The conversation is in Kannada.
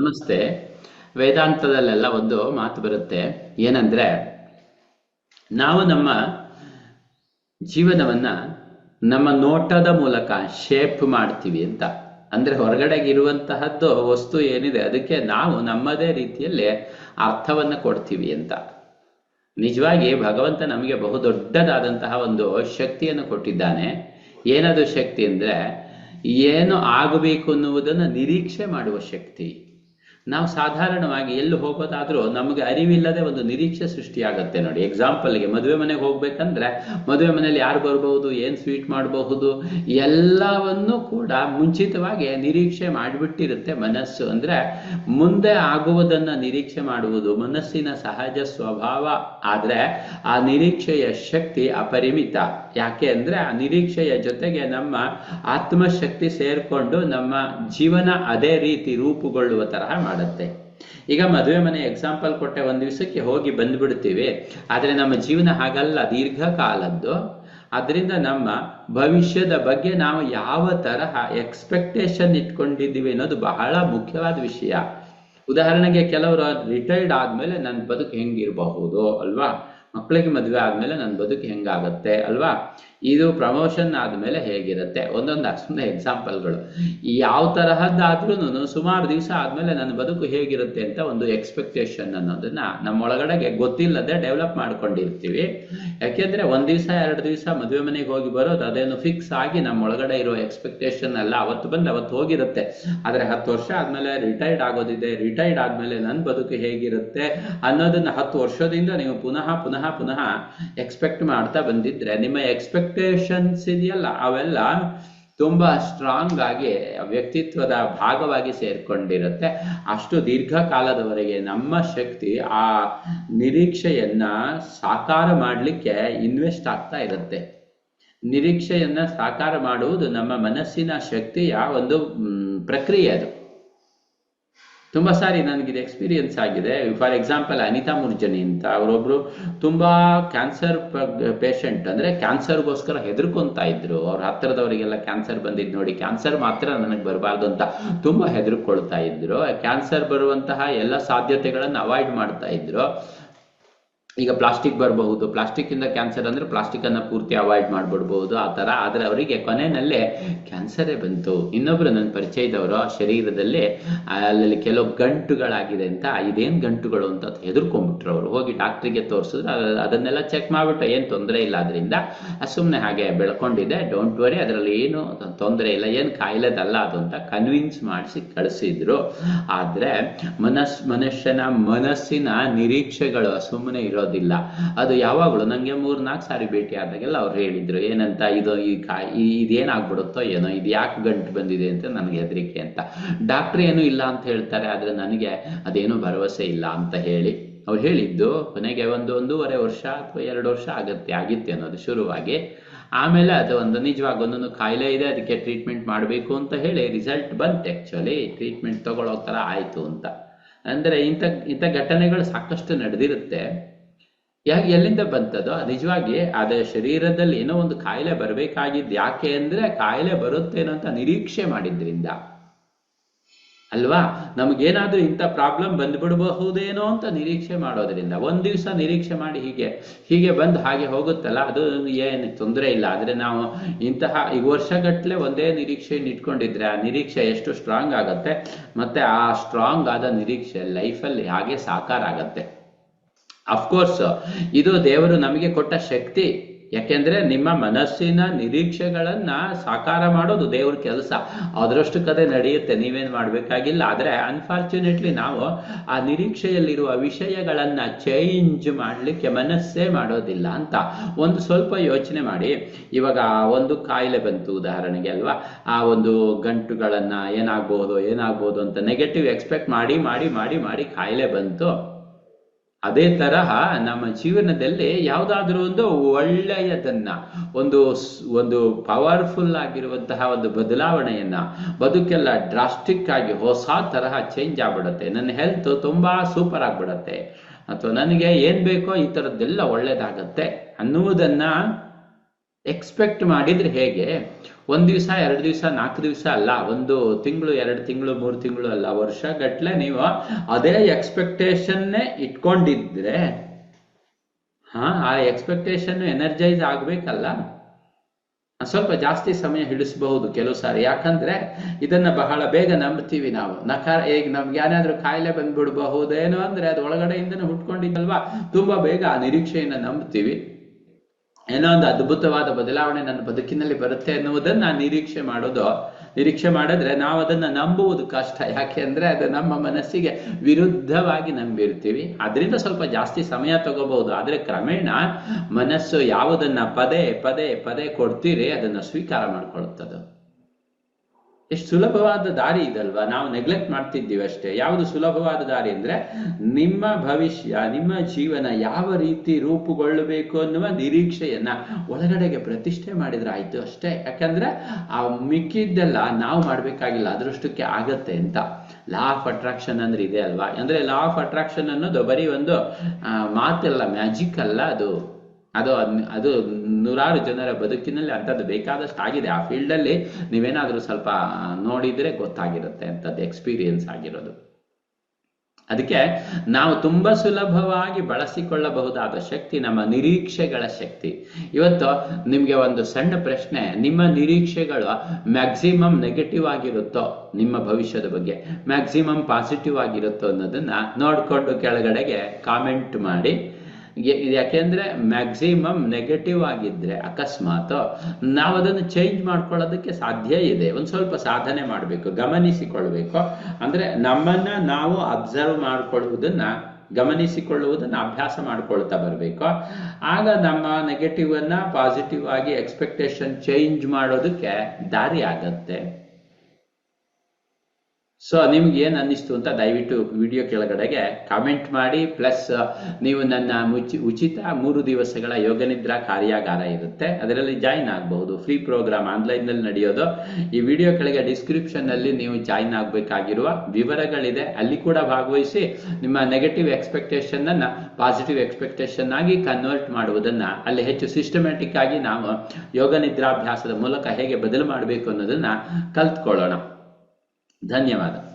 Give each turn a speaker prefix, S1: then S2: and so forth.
S1: ನಮಸ್ತೆ. ವೇದಾಂತದಲ್ಲೆಲ್ಲ ಒಂದು ಮಾತು ಬರುತ್ತೆ. ಏನಂದ್ರೆ, ನಾವು ನಮ್ಮ ಜೀವನವನ್ನ ನಮ್ಮ ನೋಟದ ಮೂಲಕ ಶೇಪ್ ಮಾಡ್ತೀವಿ ಅಂತ. ಅಂದ್ರೆ ಹೊರಗಡೆ ಇರುವಂತಹದ್ದು ವಸ್ತು ಏನಿದೆ, ಅದಕ್ಕೆ ನಾವು ನಮ್ಮದೇ ರೀತಿಯಲ್ಲಿ ಅರ್ಥವನ್ನ ಕೊಡ್ತೀವಿ ಅಂತ. ನಿಜವಾಗಿ ಭಗವಂತ ನಮಗೆ ಬಹುದೊಡ್ಡದಾದಂತಹ ಒಂದು ಶಕ್ತಿಯನ್ನು ಕೊಟ್ಟಿದ್ದಾನೆ. ಏನದು ಶಕ್ತಿ ಅಂದ್ರೆ, ಏನು ಆಗಬೇಕು ಅನ್ನುವುದನ್ನು ನಿರೀಕ್ಷೆ ಮಾಡುವ ಶಕ್ತಿ. ನಾವು ಸಾಧಾರಣವಾಗಿ ಎಲ್ಲಿ ಹೋಗೋದಾದ್ರೂ ನಮಗೆ ಅರಿವಿಲ್ಲದೆ ಒಂದು ನಿರೀಕ್ಷೆ ಸೃಷ್ಟಿಯಾಗತ್ತೆ ನೋಡಿ. ಎಕ್ಸಾಂಪಲ್ಗೆ ಮದುವೆ ಮನೆಗೆ ಹೋಗ್ಬೇಕಂದ್ರೆ ಮದುವೆ ಮನೆಯಲ್ಲಿ ಯಾರು ಬರಬಹುದು ಏನ್ ಸ್ವೀಟ್ ಮಾಡಬಹುದು ಎಲ್ಲವನ್ನು ಕೂಡ ಮುಂಚಿತವಾಗಿ ನಿರೀಕ್ಷೆ ಮಾಡಿಬಿಟ್ಟಿರುತ್ತೆ ಮನಸ್ಸು. ಅಂದ್ರೆ ಮುಂದೆ ಆಗುವುದನ್ನ ನಿರೀಕ್ಷೆ ಮಾಡುವುದು, ಮನಸ್ಸಿನ ಸಹಜ ಸ್ವಭಾವ. ಆದ್ರೆ ಆ ನಿರೀಕ್ಷೆಯ ಶಕ್ತಿ ಅಪರಿಮಿತ. ಯಾಕೆ ಅಂದ್ರೆ ಆ ನಿರೀಕ್ಷೆಯ ಜೊತೆಗೆ ನಮ್ಮ ಆತ್ಮಶಕ್ತಿ ಸೇರ್ಕೊಂಡು ನಮ್ಮ ಜೀವನ ಅದೇ ರೀತಿ ರೂಪುಗೊಳ್ಳುವ ತರಹ ಮಾಡುತ್ತೆ ಈಗ ಮದುವೆ ಮನೆ ಎಕ್ಸಾಂಪಲ್ ಕೊಟ್ಟೆ ಒಂದು ದಿವಸಕ್ಕೆ ಹೋಗಿ ಬಂದ್ಬಿಡ್ತೀವಿ. ಆದ್ರೆ ನಮ್ಮ ಜೀವನ ಹಾಗಲ್ಲ, ದೀರ್ಘಕಾಲದ್ದು. ಅದರಿಂದ ನಮ್ಮ ಭವಿಷ್ಯದ ಬಗ್ಗೆ ನಾವು ಯಾವ ತರಹ ಎಕ್ಸ್ಪೆಕ್ಟೇಷನ್ ಇಟ್ಕೊಂಡಿದ್ದೀವಿ ಅನ್ನೋದು ಬಹಳ ಮುಖ್ಯವಾದ ವಿಷಯ. ಉದಾಹರಣೆಗೆ ಕೆಲವರು ರಿಟೈರ್ಡ್ ಆದ್ಮೇಲೆ ನನ್ನ ಬದುಕು ಹೆಂಗಿರಬಹುದು, ಅಲ್ವಾ? ಮಕ್ಕಳಿಗೆ ಮದುವೆ ಆದ್ಮೇಲೆ ನನ್ನ ಬದುಕು ಹೆಂಗಾಗತ್ತೆ, ಅಲ್ವಾ? ಇದು ಪ್ರಮೋಷನ್ ಆದ್ಮೇಲೆ ಹೇಗಿರುತ್ತೆ? ಒಂದೊಂದು ಸುಮ್ಮನೆ ಎಕ್ಸಾಂಪಲ್ಗಳು ಯಾವ ತರಹದ್ದಾದ್ರೂ ಸುಮಾರು ದಿವಸ ಆದ್ಮೇಲೆ ನನ್ನ ಬದುಕು ಹೇಗಿರುತ್ತೆ ಅಂತ ಒಂದು ಎಕ್ಸ್ಪೆಕ್ಟೇಷನ್ ಅನ್ನೋದನ್ನ ನಮ್ಮೊಳಗಡೆಗೆ ಗೊತ್ತಿಲ್ಲದೆ ಡೆವಲಪ್ ಮಾಡ್ಕೊಂಡಿರ್ತೀವಿ. ಯಾಕೆಂದ್ರೆ ಒಂದ್ ದಿವಸ, ಎರಡು ದಿವಸ ಮದುವೆ ಮನೆಗೆ ಹೋಗಿ ಬರೋದು ಅದೇನು ಫಿಕ್ಸ್ ಆಗಿ ನಮ್ಮೊಳಗಡೆ ಇರೋ ಎಕ್ಸ್ಪೆಕ್ಟೇಷನ್ ಎಲ್ಲ ಅವತ್ತು ಬಂದು ಅವತ್ತು ಹೋಗಿರುತ್ತೆ. ಆದ್ರೆ ಹತ್ತು ವರ್ಷ ಆದ್ಮೇಲೆ ರಿಟೈರ್ಡ್ ಆಗೋದಿದೆ ರಿಟೈರ್ಡ್ ಆದ್ಮೇಲೆ ನನ್ನ ಬದುಕು ಹೇಗಿರುತ್ತೆ ಅನ್ನೋದನ್ನ ಹತ್ತು ವರ್ಷದಿಂದ ನೀವು ಪುನಃ ಪುನಃ ಪುನಃ ಎಕ್ಸ್ಪೆಕ್ಟ್ ಮಾಡ್ತಾ ಬಂದಿದ್ರೆ ನಿಮ್ಮ ಎಕ್ಸ್ಪೆಕ್ಟೇಷನ್ಸ್ ಇದೆಯಲ್ಲ ಅವೆಲ್ಲ ತುಂಬಾ ಸ್ಟ್ರಾಂಗ್ ಆಗಿ, ವ್ಯಕ್ತಿತ್ವದ ಭಾಗವಾಗಿ ಸೇರ್ಕೊಂಡಿರುತ್ತೆ. ಅಷ್ಟು ದೀರ್ಘಕಾಲದವರೆಗೆ ನಮ್ಮ ಶಕ್ತಿ ಆ ನಿರೀಕ್ಷೆಯನ್ನ ಸಾಕಾರ ಮಾಡಲಿಕ್ಕೆ ಇನ್ವೆಸ್ಟ್ ಆಗ್ತಾ ಇರುತ್ತೆ. ನಿರೀಕ್ಷೆಯನ್ನ ಸಾಕಾರ ಮಾಡುವುದು ನಮ್ಮ ಮನಸ್ಸಿನ ಶಕ್ತಿಯ ಒಂದು ಪ್ರಕ್ರಿಯೆ ಅದು. ತುಂಬಾ ಸಾರಿ ನನಗಿದು ಎಕ್ಸ್ಪೀರಿಯನ್ಸ್ ಆಗಿದೆ. ಫಾರ್ ಎಕ್ಸಾಂಪಲ್ ಅನಿತಾ ಮುರ್ಜನಿ ಅಂತ ಅವರೊಬ್ರು ತುಂಬಾ ಕ್ಯಾನ್ಸರ್ ಪೇಷಂಟ್ ಅಂದ್ರೆ ಕ್ಯಾನ್ಸರ್ಗೋಸ್ಕರ ಹೆದರ್ಕೊಂತ ಇದ್ರು. ಅವ್ರ ಹತ್ತಿರದವರಿಗೆಲ್ಲ ಕ್ಯಾನ್ಸರ್ ಬಂದಿದ್ ನೋಡಿ ಕ್ಯಾನ್ಸರ್ ಮಾತ್ರ ನನಗೆ ಬರಬಾರ್ದು ಅಂತ ತುಂಬಾ ಹೆದರ್ಕೊಳ್ತಾ ಇದ್ರು. ಕ್ಯಾನ್ಸರ್ ಬರುವಂತಹ ಎಲ್ಲ ಸಾಧ್ಯತೆಗಳನ್ನು ಅವಾಯ್ಡ್ ಮಾಡ್ತಾ ಇದ್ರು. ಈಗ ಪ್ಲಾಸ್ಟಿಕ್ ಬರಬಹುದು. ಪ್ಲಾಸ್ಟಿಕ್ ಇಂದ ಕ್ಯಾನ್ಸರ್ ಅಂದ್ರೆ ಪ್ಲಾಸ್ಟಿಕ್ ಅನ್ನ ಪೂರ್ತಿ ಅವಾಯ್ಡ್ ಮಾಡ್ಬಿಡ್ಬಹುದು. ಆ ತರ ಆದ್ರೆ ಅವರಿಗೆ ಕೊನೆಯಲ್ಲೇ ಕ್ಯಾನ್ಸರೇ ಬಂತು. ಇನ್ನೊಬ್ರು ನನ್ನ ಪರಿಚಯದವರು ಶರೀರದಲ್ಲಿ ಅಲ್ಲಿ ಕೆಲವು ಗಂಟುಗಳಾಗಿದೆ ಅಂತ, ಇದೇನ್ ಗಂಟುಗಳು ಅಂತ ಹೆದರ್ಕೊಂಡ್ಬಿಟ್ರು ಅವರು. ಹೋಗಿ ಡಾಕ್ಟ್ರಿಗೆ ತೋರಿಸಿದ್ರು ಅದನ್ನೆಲ್ಲ ಚೆಕ್ ಮಾಡ್ಬಿಟ್ಟು ಏನ್ ತೊಂದರೆ ಇಲ್ಲ ಅದರಿಂದ ಸುಮ್ಮನೆ ಹಾಗೆ ಬೆಳ್ಕೊಂಡಿದೆ. ಡೋಂಟ್ ವರಿ ಅದರಲ್ಲಿ ಏನು ತೊಂದರೆ ಇಲ್ಲ. ಏನ್ ಕಾಯಿಲೆದಲ್ಲ ಅದು ಅಂತ ಕನ್ವಿನ್ಸ್ ಮಾಡಿಸಿ ಕಳಿಸಿದ್ರು. ಆದ್ರೆ ಮನಸ್ ಮನುಷ್ಯನ ಮನಸ್ಸಿನ ನಿರೀಕ್ಷೆಗಳು ಸುಮ್ಮನೆ ಇರೋದು ಇರೋದಿಲ್ಲ ಅದು ಯಾವಾಗಲೂ ನಂಗೆ ಮೂರ್ ನಾಲ್ಕು ಸಾರಿ ಭೇಟಿ ಆದಾಗೆಲ್ಲ ಅವ್ರು ಹೇಳಿದ್ರು, ಏನಂತ ಇದು ಈ ಕಾಯಿ ಇದೇನಾಗ್ಬಿಡುತ್ತೋ ಏನೋ, ಇದು ಯಾಕೆ ಗಂಟು ಬಂದಿದೆ ಅಂತ ನನಗೆ ಹೆದರಿಕೆ ಅಂತ. ಡಾಕ್ಟರ್ ಏನು ಇಲ್ಲ ಅಂತ ಹೇಳ್ತಾರೆ, ಆದ್ರೆ ನನಗೆ ಅದೇನು ಭರವಸೆ ಇಲ್ಲ ಅಂತ ಹೇಳಿ. ಅವ್ರು ಹೇಳಿದ್ದು, ಕೊನೆಗೆ ಒಂದು ಒಂದೂವರೆ ವರ್ಷ ಅಥವಾ ಎರಡು ವರ್ಷ ಆಗತ್ತೆ, ಆಗಿತ್ತೆ ಅನ್ನೋದು ಶುರುವಾಗಿ. ಆಮೇಲೆ ಅದು ಒಂದು ನಿಜವಾಗಿ ಒಂದೊಂದು ಕಾಯಿಲೆ ಇದೆ, ಅದಕ್ಕೆ ಟ್ರೀಟ್ಮೆಂಟ್ ಮಾಡಬೇಕು ಅಂತ ಹೇಳಿ ರಿಸಲ್ಟ್ ಬಂತು ಆ್ಯಕ್ಚುಲಿ ಟ್ರೀಟ್ಮೆಂಟ್ ತಗೊಳ್ಳೋ ಥರ ಆಯ್ತು ಅಂತ. ಅಂದ್ರೆ ಇಂಥ ಇಂಥ ಘಟನೆಗಳು ಸಾಕಷ್ಟು ನಡೆದಿರುತ್ತೆ. ಯಾಕೆ ಎಲ್ಲಿಂದ ಬಂತದೋ? ನಿಜವಾಗಿ ಅದೇ ಶರೀರದಲ್ಲಿ ಏನೋ ಒಂದು ಕಾಯಿಲೆ ಬರಬೇಕಾಗಿದ್ದು ಯಾಕೆ ಅಂದ್ರೆ ಕಾಯಿಲೆ ಬರುತ್ತೇನೋ ಅಂತ ನಿರೀಕ್ಷೆ ಮಾಡಿದ್ರಿಂದ. ಅಲ್ವಾ? ನಮಗೇನಾದ್ರೂ ಇಂಥ ಪ್ರಾಬ್ಲಮ್ ಬಂದ್ಬಿಡಬಹುದೇನೋ ಅಂತ ನಿರೀಕ್ಷೆ ಮಾಡೋದ್ರಿಂದ. ಒಂದ್ ದಿವಸ ನಿರೀಕ್ಷೆ ಮಾಡಿ ಹೀಗೆ ಹೀಗೆ ಬಂದು ಹಾಗೆ ಹೋಗುತ್ತಲ್ಲ? ಅದು ಏನು ತೊಂದರೆ ಇಲ್ಲ. ಆದ್ರೆ ನಾವು ಇಂತಹ ಈಗ ವರ್ಷಗಟ್ಟಲೆ ಒಂದೇ ನಿರೀಕ್ಷೆಯನ್ನು ಇಟ್ಕೊಂಡಿದ್ರೆ ಆ ನಿರೀಕ್ಷೆ ಎಷ್ಟು ಸ್ಟ್ರಾಂಗ್ ಆಗತ್ತೆ. ಮತ್ತೆ ಆ ಸ್ಟ್ರಾಂಗ್ ಆದ ನಿರೀಕ್ಷೆ ಲೈಫಲ್ಲಿ ಹಾಗೆ ಸಾಕಾರ ಆಗತ್ತೆ ಅಫ್ಕೋರ್ಸ್ ಇದು ದೇವರು ನಮಗೆ ಕೊಟ್ಟ ಶಕ್ತಿ. ಯಾಕೆಂದ್ರೆ ನಿಮ್ಮ ಮನಸ್ಸಿನ ನಿರೀಕ್ಷೆಗಳನ್ನ ಸಾಕಾರ ಮಾಡೋದು ದೇವ್ರ ಕೆಲಸ. ಅದರಷ್ಟು ಕದೆ ನಡೆಯುತ್ತೆ, ನೀವೇನ್ ಮಾಡ್ಬೇಕಾಗಿಲ್ಲ. ಆದ್ರೆ ಅನ್ಫಾರ್ಚುನೇಟ್ಲಿ ನಾವು ಆ ನಿರೀಕ್ಷೆಯಲ್ಲಿರುವ ವಿಷಯಗಳನ್ನ ಚೇಂಜ್ ಮಾಡ್ಲಿಕ್ಕೆ ಮನಸ್ಸೇ ಮಾಡೋದಿಲ್ಲ ಅಂತ ಒಂದು ಸ್ವಲ್ಪ ಯೋಚನೆ ಮಾಡಿ. ಇವಾಗ ಒಂದು ಕಾಯಿಲೆ ಬಂತು ಉದಾಹರಣೆಗೆ ಅಲ್ವಾ? ಆ ಒಂದು ಗಂಟುಗಳನ್ನ ಏನಾಗ್ಬೋದು ಏನಾಗ್ಬೋದು ಅಂತ ನೆಗೆಟಿವ್ ಎಕ್ಸ್ಪೆಕ್ಟ್ ಮಾಡಿ ಮಾಡಿ ಮಾಡಿ ಮಾಡಿ ಕಾಯಿಲೆ ಬಂತು. ಅದೇ ತರಹ ನಮ್ಮ ಜೀವನದಲ್ಲಿ ಯಾವುದಾದ್ರೂ ಒಂದು ಒಳ್ಳೆಯದನ್ನ, ಒಂದು ಒಂದು ಪವರ್ಫುಲ್ ಆಗಿರುವಂತಹ ಒಂದು ಬದಲಾವಣೆಯನ್ನ, ಬದುಕೆಲ್ಲ ಡ್ರಾಸ್ಟಿಕ್ ಆಗಿ ಹೊಸ ತರಹ ಚೇಂಜ್ ಆಗ್ಬಿಡತ್ತೆ. ನನ್ನ ಹೆಲ್ತ್ ತುಂಬಾ ಸೂಪರ್ ಆಗ್ಬಿಡತ್ತೆ. ಅಥವಾ ನನಗೆ ಏನ್ ಬೇಕೋ ಈ ತರದ್ದೆಲ್ಲ ಒಳ್ಳೇದಾಗತ್ತೆ ಅನ್ನುವುದನ್ನ ಎಕ್ಸ್ಪೆಕ್ಟ್ ಮಾಡಿದ್ರೆ ಹೇಗೆ? ಒಂದ್ ದಿವಸ, ಎರಡು ದಿವಸ, ನಾಲ್ಕು ದಿವಸ ಅಲ್ಲ, ಒಂದು ತಿಂಗಳು, ಎರಡು ತಿಂಗಳು, ಮೂರು ತಿಂಗಳು ಅಲ್ಲ. ವರ್ಷ ಗಟ್ಲೆ ನೀವು ಅದೇ ಎಕ್ಸ್ಪೆಕ್ಟೇಷನ್ನೇ ಇಟ್ಕೊಂಡಿದ್ರೆ, ಹಾ, ಆ ಎಕ್ಸ್ಪೆಕ್ಟೇಷನ್ ಎನರ್ಜೈಸ್ ಆಗ್ಬೇಕಲ್ಲ. ಸ್ವಲ್ಪ ಜಾಸ್ತಿ ಸಮಯ ಹಿಡಿಸಬಹುದು ಕೆಲವು ಸಾರಿ. ಯಾಕಂದ್ರೆ ಇದನ್ನ ಬಹಳ ಬೇಗ ನಂಬ್ತೀವಿ ನಾವು. ನಕಾರ ಈಗ ನಮ್ಗೆ ಏನಾದ್ರೂ ಕಾಯಿಲೆ ಬಂದ್ಬಿಡ್ಬಹುದೇನೋ ಅಂದ್ರೆ ಅದು ಒಳಗಡೆಯಿಂದನೂ ಹುಟ್ಕೊಂಡಿದ್ದಲ್ವಾ? ತುಂಬಾ ಬೇಗ ಆ ನಿರೀಕ್ಷೆಯನ್ನ ನಂಬ್ತೀವಿ. ಏನೋ ಒಂದು ಅದ್ಭುತವಾದ ಬದಲಾವಣೆ ನನ್ನ ಬದುಕಿನಲ್ಲಿ ಬರುತ್ತೆ ಎನ್ನುವುದನ್ನ ನಿರೀಕ್ಷೆ ಮಾಡೋದು. ನಿರೀಕ್ಷೆ ಮಾಡಿದ್ರೆ ನಾವು ಅದನ್ನ ನಂಬುವುದು ಕಷ್ಟ. ಯಾಕೆ ಅಂದ್ರೆ ಅದು ನಮ್ಮ ಮನಸ್ಸಿಗೆ ವಿರುದ್ಧವಾಗಿ ನಂಬಿರ್ತೀವಿ. ಅದರಿಂದ ಸ್ವಲ್ಪ ಜಾಸ್ತಿ ಸಮಯ ತಗೋಬಹುದು. ಆದ್ರೆ ಕ್ರಮೇಣ ಮನಸ್ಸು ಯಾವುದನ್ನ ಪದೇ ಪದೇ ಪದೇ ಕೊಡ್ತೀರಿ, ಅದನ್ನ ಸ್ವೀಕಾರ ಮಾಡ್ಕೊಳ್ಳುತ್ತದೆ ಎಷ್ಟು ಸುಲಭವಾದ ದಾರಿ ಇದಲ್ವಾ? ನಾವು ನೆಗ್ಲೆಕ್ಟ್ ಮಾಡ್ತಿದ್ದೀವಿ ಅಷ್ಟೇ. ಯಾವುದು ಸುಲಭವಾದ ದಾರಿ ಅಂದ್ರೆ ನಿಮ್ಮ ಭವಿಷ್ಯ, ನಿಮ್ಮ ಜೀವನ ಯಾವ ರೀತಿ ರೂಪುಗೊಳ್ಳಬೇಕು ಅನ್ನುವ ನಿರೀಕ್ಷೆಯನ್ನ ಒಳಗಡೆಗೆ ಪ್ರತಿಷ್ಠೆ ಮಾಡಿದ್ರೆ ಆಯ್ತು ಅಷ್ಟೇ. ಯಾಕಂದ್ರೆ ಆ ಮಿಕ್ಕಿದ್ದೆಲ್ಲ ನಾವು ಮಾಡ್ಬೇಕಾಗಿಲ್ಲ, ಅದೃಷ್ಟಕ್ಕೆ ಆಗತ್ತೆ ಅಂತ. ಲಾ ಆಫ್ ಅಟ್ರಾಕ್ಷನ್ ಅಂದ್ರೆ ಇದೆ ಅಲ್ವಾ? ಅಂದ್ರೆ ಲಾ ಆಫ್ ಅಟ್ರಾಕ್ಷನ್ ಅನ್ನೋದು ಬರೀ ಒಂದು ಮಾತಲ್ಲ ಮ್ಯಾಜಿಕ್ ಅಲ್ಲ ಅದು. ಅದು ಅದು ನೂರಾರು ಜನರ ಬದುಕಿನಲ್ಲಿ ಅಂಥದ್ದು ಬೇಕಾದಷ್ಟು ಆಗಿದೆ ಆ ಫೀಲ್ಡ್ ಅಲ್ಲಿ ನೀವೇನಾದ್ರೂ ಸ್ವಲ್ಪ ನೋಡಿದ್ರೆ ಗೊತ್ತಾಗಿರುತ್ತೆ ಅಂಥದ್ದು ಎಕ್ಸ್ಪೀರಿಯನ್ಸ್ ಆಗಿರೋದು. ಅದಕ್ಕೆ ನಾವು ತುಂಬಾ ಸುಲಭವಾಗಿ ಬಳಸಿಕೊಳ್ಳಬಹುದಾದ ಶಕ್ತಿ ನಮ್ಮ ನಿರೀಕ್ಷೆಗಳ ಶಕ್ತಿ. ಇವತ್ತು ನಿಮ್ಗೆ ಒಂದು ಸಣ್ಣ ಪ್ರಶ್ನೆ, ನಿಮ್ಮ ನಿರೀಕ್ಷೆಗಳು ಮ್ಯಾಕ್ಸಿಮಮ್ ನೆಗೆಟಿವ್ ಆಗಿರುತ್ತೋ ನಿಮ್ಮ ಭವಿಷ್ಯದ ಬಗ್ಗೆ? ಮ್ಯಾಕ್ಸಿಮಮ್ ಪಾಸಿಟಿವ್ ಆಗಿರುತ್ತೋ ಅನ್ನೋದನ್ನ ನೋಡ್ಕೊಂಡು ಕೆಳಗಡೆಗೆ ಕಾಮೆಂಟ್ ಮಾಡಿ. ಯಾಕೆಂದ್ರೆ ಮ್ಯಾಕ್ಸಿಮಮ್ ನೆಗೆಟಿವ್ ಆಗಿದ್ರೆ ಅಕಸ್ಮಾತ್ ನಾವು ಅದನ್ನು ಚೇಂಜ್ ಮಾಡ್ಕೊಳ್ಳೋದಕ್ಕೆ ಸಾಧ್ಯ ಇದೆ. ಒಂದ್ ಸ್ವಲ್ಪ ಸಾಧನೆ ಮಾಡಬೇಕು, ಗಮನಿಸಿಕೊಳ್ಬೇಕು. ಅಂದ್ರೆ ನಮ್ಮನ್ನ ನಾವು ಅಬ್ಸರ್ವ್ ಮಾಡ್ಕೊಳ್ಳುವುದನ್ನ, ಗಮನಿಸಿಕೊಳ್ಳುವುದನ್ನ, ಅಭ್ಯಾಸ ಮಾಡ್ಕೊಳ್ತಾ ಬರಬೇಕು. ಆಗ ನಮ್ಮ ನೆಗೆಟಿವ್ ಅನ್ನ ಪಾಸಿಟಿವ್ ಆಗಿ ಎಕ್ಸ್ಪೆಕ್ಟೇಷನ್ ಚೇಂಜ್ ಮಾಡೋದಕ್ಕೆ ದಾರಿ ಆಗತ್ತೆ. ಸೊ ನಿಮ್ಗೆ ಏನ್ ಅನ್ನಿಸ್ತು ಅಂತ ದಯವಿಟ್ಟು ವಿಡಿಯೋ ಕೆಳಗಡೆಗೆ ಕಾಮೆಂಟ್ ಮಾಡಿ. ಪ್ಲಸ್ ನೀವು ನನ್ನ ಉಚಿತ ಮೂರು ದಿವಸಗಳ ಯೋಗ ನಿದ್ರಾ ಕಾರ್ಯಾಗಾರ ಇರುತ್ತೆ. ಅದರಲ್ಲಿ ಜಾಯಿನ್ ಆಗಬಹುದು. ಫ್ರೀ ಪ್ರೋಗ್ರಾಮ್ ಆನ್ಲೈನ್ನಲ್ಲಿ ನಡೆಯೋದು. ಈ ವಿಡಿಯೋ ಕೆಳಗೆ ಡಿಸ್ಕ್ರಿಪ್ಷನ್ನಲ್ಲಿ ನೀವು ಜಾಯಿನ್ ಆಗಬೇಕಾಗಿರುವ ವಿವರಗಳಿದೆ. ಅಲ್ಲಿ ಕೂಡ ಭಾಗವಹಿಸಿ ನಿಮ್ಮ ನೆಗೆಟಿವ್ ಎಕ್ಸ್ಪೆಕ್ಟೇಷನ್ ಅನ್ನ ಪಾಸಿಟಿವ್ ಎಕ್ಸ್ಪೆಕ್ಟೇಷನ್ ಆಗಿ ಕನ್ವರ್ಟ್ ಮಾಡುವುದನ್ನ ಅಲ್ಲಿ ಹೆಚ್ಚು ಸಿಸ್ಟಮ್ಯಾಟಿಕ್ ಆಗಿ ನಾವು ಯೋಗ ನಿದ್ರಾಭ್ಯಾಸದ ಮೂಲಕ ಹೇಗೆ ಬದಲು ಮಾಡಬೇಕು ಅನ್ನೋದನ್ನ ಕಲ್ತ್ಕೊಳ್ಳೋಣ. ಧನ್ಯವಾದ.